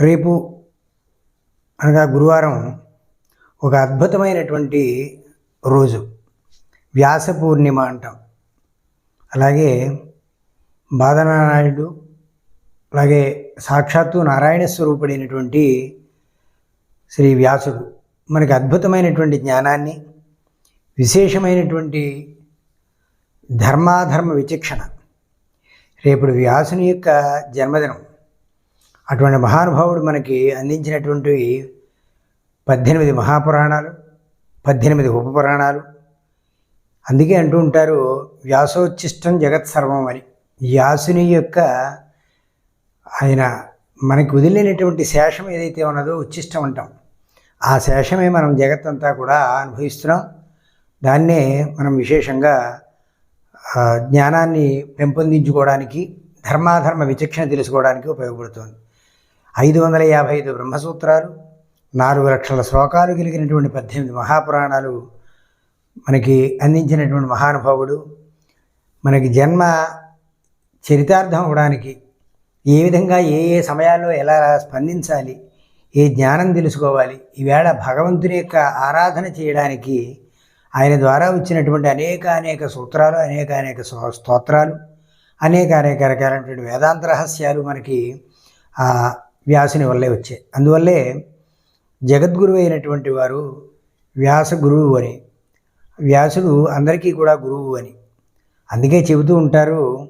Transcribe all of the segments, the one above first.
రేపు అనగా గురువారం ఒక అద్భుతమైనటువంటి రోజు. వ్యాస పూర్ణిమ అంటాం. అలాగే బాధనారాయణుడు అలాగే సాక్షాత్తు నారాయణ స్వరూపుడైనటువంటి శ్రీ వ్యాసుడు మనకి అద్భుతమైనటువంటి జ్ఞానాన్ని విశేషమైనటువంటి ధర్మాధర్మ విచక్షణ. రేపుడు వ్యాసుని యొక్క జన్మదినం. అటువంటి మహానుభావుడు మనకి అందించినటువంటి పద్దెనిమిది మహాపురాణాలు పద్దెనిమిది ఉపపురాణాలు. అందుకే అంటూ ఉంటారు వ్యాసోచ్చిష్టం జగత్ సర్వం అని. వ్యాసుని యొక్క ఆయన మనకి వదిలినటువంటి శేషం ఏదైతే ఉన్నదో ఉచ్చిష్టం అంటాం. ఆ శేషమే మనం జగత్తంతా కూడా అనుభవిస్తున్నాం. దాన్నే మనం విశేషంగా జ్ఞానాన్ని పెంపొందించుకోవడానికి ధర్మాధర్మ విచక్షణ తెలుసుకోవడానికి ఉపయోగపడుతుంది. ఐదు వందల యాభై ఐదు బ్రహ్మసూత్రాలు నాలుగు లక్షల శ్లోకాలు కలిగినటువంటి పద్దెనిమిది మహాపురాణాలు మనకి అందించినటువంటి మహానుభావుడు. మనకి జన్మ చరితార్థం అవడానికి ఏ విధంగా ఏ ఏ సమయాల్లో ఎలా స్పందించాలి ఏ జ్ఞానం తెలుసుకోవాలి ఈవేళ భగవంతుని యొక్క ఆరాధన చేయడానికి ఆయన ద్వారా వచ్చినటువంటి అనేక అనేక సూత్రాలు అనేక అనేక స్తోత్రాలు అనేక అనేక రకాలైనటువంటి వేదాంత రహస్యాలు మనకి వ్యాసుని వల్లే వచ్చాయి అందువల్లే జగద్గురువు అయినటువంటి వారు వ్యాస గురువు అని. వ్యాసుడు అందరికీ కూడా గురువు అని. అందుకే చెబుతూ ఉంటారు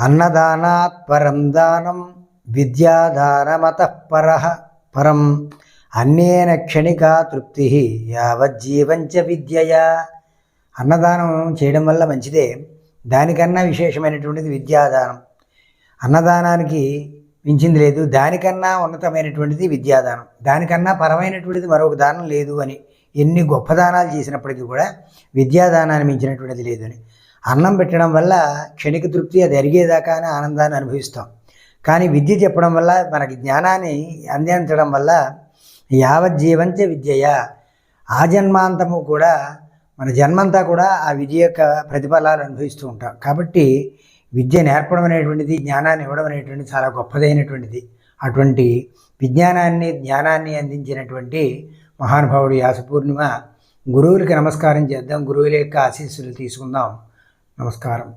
అన్నదానాత్ పరం దానం విద్యాదానమత పర పరం అన్నేన క్షణికా తృప్తి యావజ్జీవంచ విద్యయా. అన్నదానం చేయడం వల్ల మంచిదే. దానికన్నా విశేషమైనటువంటిది విద్యాదానం. అన్నదానానికి మించింది లేదు. దానికన్నా ఉన్నతమైనటువంటిది విద్యాదానం. దానికన్నా పరమైనటువంటిది మరొక దానం లేదు అని ఎన్ని గొప్ప దానాలు చేసినప్పటికీ కూడా విద్యాదానాన్ని మించినటువంటిది లేదు అని. అన్నం పెట్టడం వల్ల క్షణిక తృప్తి అది అరిగేదాకానే ఆనందాన్ని అనుభవిస్తాం. కానీ విద్య చెప్పడం వల్ల మనకి జ్ఞానాన్ని అందించడం వల్ల యావజ్జీవంచ విద్యయ ఆ జన్మాంతము కూడా మన జన్మంతా కూడా ఆ విద్య యొక్క ప్రతిఫలాలు అనుభవిస్తూ ఉంటాం. కాబట్టి విద్య నేర్పడం అనేటువంటిది జ్ఞానాన్ని ఇవ్వడం అనేటువంటిది చాలా గొప్పదైనటువంటిది. అటువంటి విజ్ఞానాన్ని జ్ఞానాన్ని అందించినటువంటి మహానుభావుడు యాసపూర్ణిమ గురువులకి నమస్కారం చేద్దాం. గురువుల యొక్క ఆశీస్సులు తీసుకుందాం. నమస్కారం.